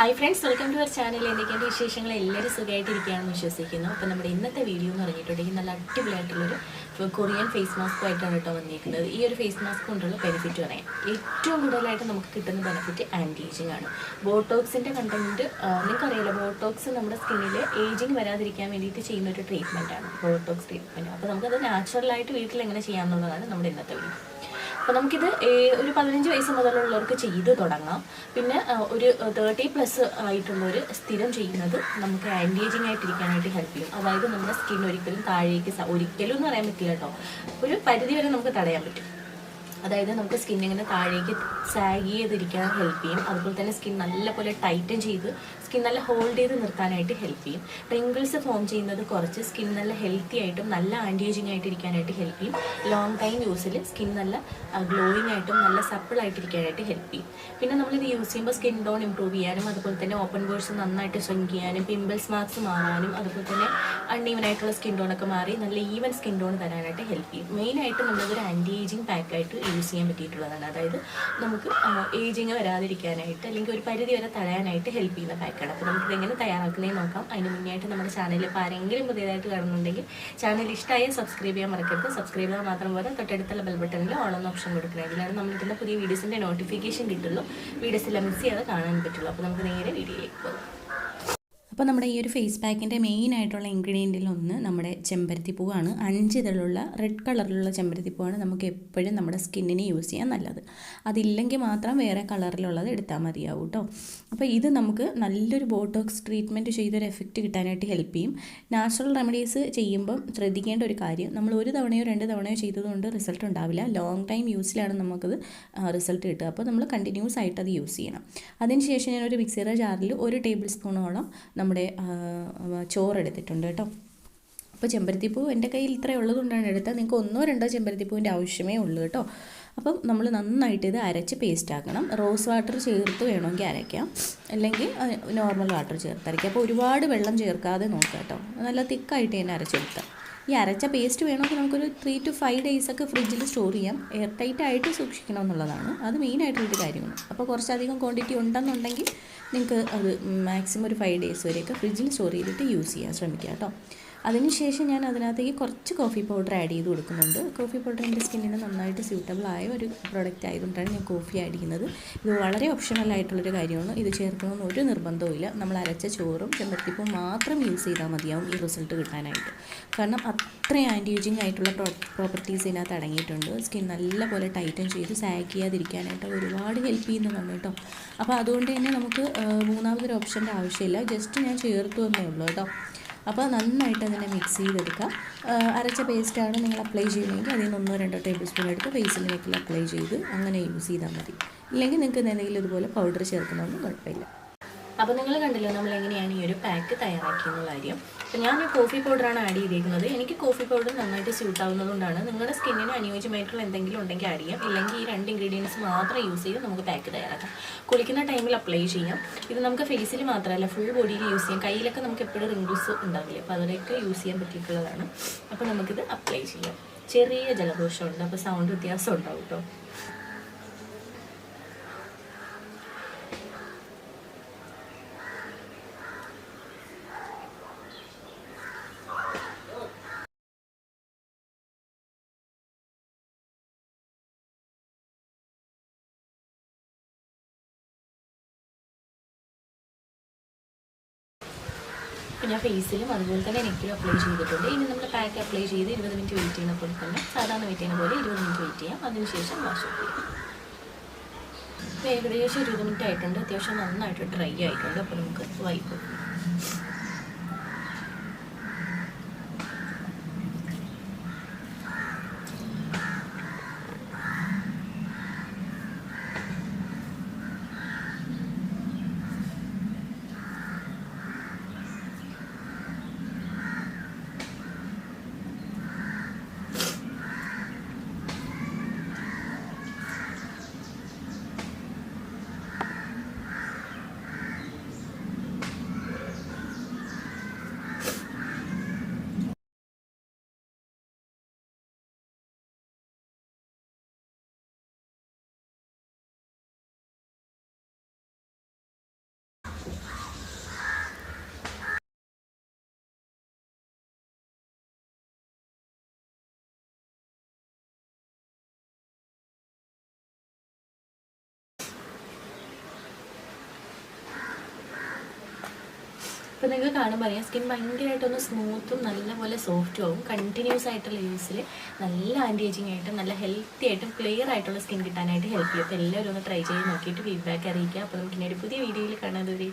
Hi friends welcome to our channel എന്തൊക്കെയാണ് വിശേഷങ്ങൾ? എല്ലാവരും സുഖമായിട്ടിരിക്കുകയാണെന്ന് വിശ്വസിക്കുന്നു. അപ്പോൾ നമ്മുടെ ഇന്നത്തെ വീഡിയോ എന്ന് പറഞ്ഞിട്ടുണ്ടെങ്കിൽ നല്ല അടിപൊളിയായിട്ടുള്ളൊരു കൊറിയൻ ഫേസ് മാസ്ക് ആയിട്ടാണ് കേട്ടോ വന്നിരിക്കുന്നത് ഈ ഒരു ഫേസ് മാസ്ക് കൊണ്ടുള്ള ബെനിഫിറ്റ് പറയാം. ഏറ്റവും കൂടുതലായിട്ട് നമുക്ക് കിട്ടുന്ന ബെനിഫിറ്റ് ആന്റി ഏജിങ് ആണ് ബോട്ടോക്സിന്റെ കണ്ടന്റ് നിങ്ങൾക്കറിയാലോ ബോട്ടോക്സ് നമ്മുടെ സ്കിന്നിൽ ഏജിങ് വരാതിരിക്കാൻ വേണ്ടിയിട്ട് ചെയ്യുന്ന ഒരു ട്രീറ്റ്മെന്റാണ് ബോട്ടോക്സ് ട്രീറ്റ്മെന്റ് അപ്പോൾ നമുക്കത് നാച്ചുറലായിട്ട് വീട്ടിൽ എങ്ങനെ ചെയ്യാമെന്നുള്ളതാണ് നമ്മുടെ ഇന്നത്തെ വീഡിയോ അപ്പോൾ നമുക്കിത് ഒരു പതിനഞ്ച് വയസ്സ് മുതലുള്ളവർക്ക് ചെയ്ത് തുടങ്ങാം. പിന്നെ ഒരു തേർട്ടി പ്ലസ് ആയിട്ടുള്ളവർ സ്ഥിരം ചെയ്യുന്നത് നമുക്ക് ആന്റി ഏജിങ് ആയിട്ടിരിക്കാനായിട്ട് ഹെൽപ്പ് ചെയ്യും. അതായത് നമ്മുടെ സ്കിൻ ഒരിക്കലും താഴേക്ക് ഒരിക്കലും എന്ന് പറയാൻ പറ്റില്ല കേട്ടോ. ഒരു പരിധി വരെ നമുക്ക് തടയാൻ പറ്റും. അതായത് നമുക്ക് സ്കിൻ ഇങ്ങനെ താഴേക്ക് സാഗ് ചെയ്തിരിക്കാൻ ഹെൽപ്പ് ചെയ്യും. അതുപോലെ തന്നെ സ്കിൻ നല്ലപോലെ ടൈറ്റൻ ചെയ്ത് സ്കിൻ നല്ല ഹോൾഡ് ചെയ്ത് നിർത്താനായിട്ട് ഹെൽപ്പ് ചെയ്യും. റിങ്കിൾസ് ഫോം ചെയ്യുന്നത് കുറച്ച് സ്കിൻ നല്ല ഹെൽത്തി ആയിട്ടും നല്ല ആന്റി ഏജിങ് ആയിട്ട് ഇരിക്കാനായിട്ട് ഹെൽപ്പ് ചെയ്യും ലോങ് ടൈം യൂസിൽ സ്കിൻ നല്ല ഗ്ലോയിങ് ആയിട്ടും നല്ല സപ്പിൾ ആയിട്ടിരിക്കാനായിട്ട് ഹെൽപ്പ് ചെയ്യും. പിന്നെ നമ്മളിത് യൂസ് ചെയ്യുമ്പോൾ സ്കിൻ ടോൺ ഇംപ്രൂവ് ചെയ്യാനും അതുപോലെ തന്നെ ഓപ്പൺ ബോഴ്സ് നന്നായിട്ട് ശ്രങ്ക് ചെയ്യാനും പിമ്പിൾസ് മാർക്സ് മാറാനും അതുപോലെ തന്നെ അൺഈവൻ ആയിട്ടുള്ള സ്കിൻ ടോൺ ഒക്കെ മാറി നല്ല ഈവൻ സ്കിൻ ടോൺ തരാനായിട്ട് ഹെൽപ്പ് ചെയ്യും. മെയിനായിട്ട് നമ്മളൊരു ആന്റി ഏജിങ് പാക്കായിട്ട് യൂസ് ചെയ്യാൻ പറ്റിയിട്ടുള്ളതാണ്. അതായത് നമുക്ക് ഏജിങ് വരാതിരിക്കാനായിട്ട് അല്ലെങ്കിൽ ഒരു പരിധി വരെ തടയാനായിട്ട് ഹെൽപ്പ് ചെയ്യുന്ന പാക്കാണ് അപ്പോൾ നമുക്കിത് എങ്ങനെ തയ്യാറാക്കുന്നേ നോക്കാം. അതിന് മുന്നേയായിട്ട് നമ്മുടെ ചാനലിൽ ഇപ്പോൾ ആരെങ്കിലും പുതിയതായിട്ട് കാണുന്നുണ്ടെങ്കിൽ ചാനൽ ഇഷ്ടമായാൽ സബ്സ്ക്രൈബ് ചെയ്യാൻ മറക്കരുത്. സബ്സ്ക്രൈബ് ചെയ്താൽ മാത്രം പോലെ തൊട്ടടുത്തുള്ള ബെൽ ബട്ടണിൽ ഓപ്ഷൻ കൊടുക്കണം ഇതിലാണ് നമ്മളിട്ടുള്ള പുതിയ വീഡിയോസിന്റെ നോട്ടിഫിക്കേഷൻ കിട്ടുള്ളൂ വീഡിയോസ് മിസ് ചെയ്യാതെ കാണാൻ പറ്റുള്ളൂ. അപ്പോൾ നമുക്ക് നേരെ വീഡിയോയിലേക്ക് പോകാം. അപ്പോൾ നമ്മുടെ ഈ ഒരു ഫേസ് പാക്കിന്റെ മെയിൻ ആയിട്ടുള്ള ഇൻഗ്രീഡിയന്റിൽ ഒന്ന് നമ്മുടെ ചെമ്പരത്തി പൂവാണ് അഞ്ച് ഇതളുള്ള റെഡ് കളറിലുള്ള ചെമ്പരത്തി പൂവാണ് നമുക്ക് എപ്പോഴും നമ്മുടെ സ്കിന്നിന് യൂസ് ചെയ്യാൻ നല്ലത്. അതില്ലെങ്കിൽ മാത്രം വേറെ കളറിലുള്ളത് എടുത്താൽ മതിയാവും കേട്ടോ അപ്പോൾ ഇത് നമുക്ക് നല്ലൊരു ബോട്ടോക്സ് ട്രീറ്റ്മെന്റ് ചെയ്തൊരു എഫക്റ്റ് കിട്ടാനായിട്ട് ഹെൽപ്പ് ചെയ്യും. നാച്ചുറൽ റെമഡീസ് ചെയ്യുമ്പം ശ്രദ്ധിക്കേണ്ട ഒരു കാര്യം നമ്മൾ ഒരു തവണയോ രണ്ട് തവണയോ ചെയ്തതുകൊണ്ട് റിസൾട്ട് ഉണ്ടാവില്ല. ലോങ് ടൈം യൂസിലാണ് നമുക്കത് റിസൾട്ട് കിട്ടുക. അപ്പോൾ നമ്മൾ കണ്ടിന്യൂസ് ആയിട്ട് അത് യൂസ് ചെയ്യണം. അതിനുശേഷം ഞാനൊരു മിക്സിയുടെ ജാറിൽ ഒരു ടേബിൾ സ്പൂണോളം നമ്മുടെ ചോറെടുത്തിട്ടുണ്ട് കേട്ടോ. അപ്പോൾ ചെമ്പരത്തിപ്പൂ എന്റെ കയ്യിൽ ഇത്രയേ ഉള്ളതുകൊണ്ടാണ് എടുത്തത്. നിങ്ങൾക്ക് ഒന്നോ രണ്ടോ ചെമ്പരത്തിപ്പൂവിന്റെ ആവശ്യമേ ഉള്ളൂ കേട്ടോ. അപ്പം നമ്മൾ നന്നായിട്ട് ഇത് അരച്ച് പേസ്റ്റ് ആക്കണം. റോസ് വാട്ടർ ചേർത്ത് വേണമെങ്കിൽ അരയ്ക്കാം. അല്ലെങ്കിൽ നോർമൽ വാട്ടർ ചേർത്ത് അരയ്ക്കാം. അപ്പോൾ ഒരുപാട് വെള്ളം ചേർക്കാതെ നോക്കാം കേട്ടോ. നല്ല തിക്കായിട്ട് തന്നെ അരച്ചെടുത്താൽ ഈ അരച്ച പേസ്റ്റ് വേണമെങ്കിൽ നമുക്കൊരു ത്രീ ടു ഫൈവ് ഡേയ്സ് ഒക്കെ ഫ്രിഡ്ജിൽ സ്റ്റോർ ചെയ്യാം. എയർ ടൈറ്റ് ആയിട്ട് സൂക്ഷിക്കണം എന്നുള്ളതാണ്. അത് മെയിനായിട്ടുള്ളൊരു കാര്യമാണ്. അപ്പോൾ കുറച്ചധികം ക്വാണ്ടിറ്റി ഉണ്ടെന്നുണ്ടെങ്കിൽ നിങ്ങൾക്ക് അത് മാക്സിമം ഒരു ഫൈവ് ഡേയ്സ് വരെയൊക്കെ ഫ്രിഡ്ജിൽ സ്റ്റോർ ചെയ്തിട്ട് യൂസ് ചെയ്യാൻ ശ്രമിക്കുക കേട്ടോ. അതിനുശേഷം ഞാൻ അതിനകത്തേക്ക് കുറച്ച് കോഫി പൗഡർ ആഡ് ചെയ്ത് കൊടുക്കുന്നുണ്ട്. കോഫി പൗഡർ എന്റെ സ്കിന്നിന് നന്നായിട്ട് സ്യൂട്ടബിൾ ആയ ഒരു പ്രോഡക്റ്റ് ആയതുകൊണ്ടാണ് ഞാൻ കോഫി ആഡ് ചെയ്യുന്നത്. ഇത് വളരെ ഓപ്ഷണൽ ആയിട്ടുള്ളൊരു കാര്യമാണ്. ഇത് ചേർക്കണമെന്ന് ഒരു നിർബന്ധവും ഇല്ല. നമ്മൾ അരച്ച ചോറും ചെമ്പത്തിപ്പും മാത്രം യൂസ് ചെയ്താൽ മതിയാവും ഈ റിസൾട്ട് കിട്ടാനായിട്ട്. കാരണം അത്രയും ആന്റി ഏജിങ് ആയിട്ടുള്ള പ്രോപ്പർട്ടീസ് ഇതിനകത്ത് അടങ്ങിയിട്ടുണ്ട്. സ്കിൻ നല്ലപോലെ ടൈറ്റൻ ചെയ്ത് സാഗ് ചെയ്യാതിരിക്കാനായിട്ട് ഒരുപാട് ഹെൽപ്പ് ചെയ്യുന്നതാണ് കേട്ടോ. അപ്പോൾ അതുകൊണ്ട് തന്നെ നമുക്ക് മൂന്നാമതൊരു ഓപ്ഷന്റെ ആവശ്യമില്ല. ജസ്റ്റ് ഞാൻ ചേർത്തു എന്നേ ഉള്ളൂ കേട്ടോ. അപ്പോൾ നന്നായിട്ട് അതിനെ മിക്സ് ചെയ്തെടുക്കുക. അരച്ച പേസ്റ്റാണ് നിങ്ങൾ അപ്ലൈ ചെയ്യുന്നതെങ്കിൽ അതിൽ നിന്ന് ഒന്നോ രണ്ടോ ടേബിൾ സ്പൂൺ എടുത്ത് ഫേസിൽ നെക്കിൽ അപ്ലൈ ചെയ്ത് അങ്ങനെ യൂസ് ചെയ്താൽ മതി. ഇല്ലെങ്കിൽ നിങ്ങൾക്ക് എന്തെങ്കിലും ഇതുപോലെ പൗഡർ ചേർക്കണമെന്നും കുഴപ്പമില്ല. അപ്പോൾ നിങ്ങൾ കണ്ടല്ലോ നമ്മൾ എങ്ങനെയാണ് ഈ ഒരു പാക്ക് തയ്യാറാക്കിയെന്ന കാര്യം? അപ്പോൾ ഞാൻ കോഫി പൗഡറാണ് ആഡ് ചെയ്തിരിക്കുന്നത് എനിക്ക് കോഫി പൗഡർ നന്നായിട്ട് സ്യൂട്ട് ആവുന്നതുകൊണ്ടാണ് നിങ്ങളുടെ സ്കിന്നിന് അനുയോജ്യമായിട്ടുള്ള എന്തെങ്കിലും ഉണ്ടെങ്കിൽ ആഡ് ചെയ്യാം. ഇല്ലെങ്കിൽ ഈ രണ്ട് ഇൻഗ്രീഡിയൻസ് മാത്രം യൂസ് ചെയ്ത് നമുക്ക് പാക്ക് തയ്യാറാക്കാം. കുളിക്കുന്ന ടൈമിൽ അപ്ലൈ ചെയ്യാം. ഇത് നമുക്ക് ഫേസിൽ മാത്രമല്ല ഫുൾ ബോഡിയിൽ യൂസ് ചെയ്യാം. കയ്യിലൊക്കെ നമുക്ക് എപ്പോഴും റിങ്കിൾസ് ഉണ്ടാവില്ലേ? അപ്പോൾ അതിലൊക്കെ യൂസ് ചെയ്യാൻ പറ്റിയിട്ടുള്ളതാണ്. അപ്പോൾ നമുക്കിത് അപ്ലൈ ചെയ്യാം. ചെറിയ ജലദോഷമുണ്ട്. അപ്പോൾ സൗണ്ട് വ്യത്യാസം ഉണ്ടാവും കേട്ടോ ഞാൻ ഫേസിലും അതുപോലെ തന്നെ നെക്കിലും അപ്ലൈ ചെയ്തിട്ടുണ്ട്. ഇനി നമ്മൾ പാക്ക് അപ്ലൈ ചെയ്ത് ഇരുപത് മിനിറ്റ് വെയിറ്റ് ചെയ്യുന്ന പോലെ തന്നെ സാധാരണ വെയിറ്റ് ചെയ്യുന്ന പോലെ ഇരുപത് മിനിറ്റ് വെയിറ്റ് ചെയ്യാം. അതിനുശേഷം വാഷ് ഓഫ് ചെയ്യാം. ഏകദേശം ഇരുപത് മിനിറ്റ് ആയിട്ടുണ്ട്. അത്യാവശ്യം നന്നായിട്ട് ഡ്രൈ ആയിട്ടുണ്ട്. അപ്പോൾ നമുക്ക് വൈപ്പ് അപ്പോൾ നിങ്ങൾക്ക് കാണുമ്പോൾ അറിയാം. സ്കിൻ ഭയങ്കരമായിട്ടൊന്ന് സ്മൂത്തും നല്ലപോലെ സോഫ്റ്റും ആവും. കണ്ടിന്യൂസ് ആയിട്ടുള്ള യൂസിൽ നല്ല ആന്റി ഏജിങ് ആയിട്ടും നല്ല ഹെൽത്തി ആയിട്ടും ക്ലിയർ ആയിട്ടുള്ള സ്കിൻ കിട്ടാനായിട്ട് ഹെൽപ്പ് ചെയ്യും. അപ്പോൾ എല്ലാവരും ഒന്ന് ട്രൈ ചെയ്ത് നോക്കിയിട്ട് ഫീഡ്ബാക്ക് അറിയിക്കുക. അപ്പോൾ നമുക്ക് ഇനി ഒരു പുതിയ വീഡിയോയിൽ കാണാൻ ബൈ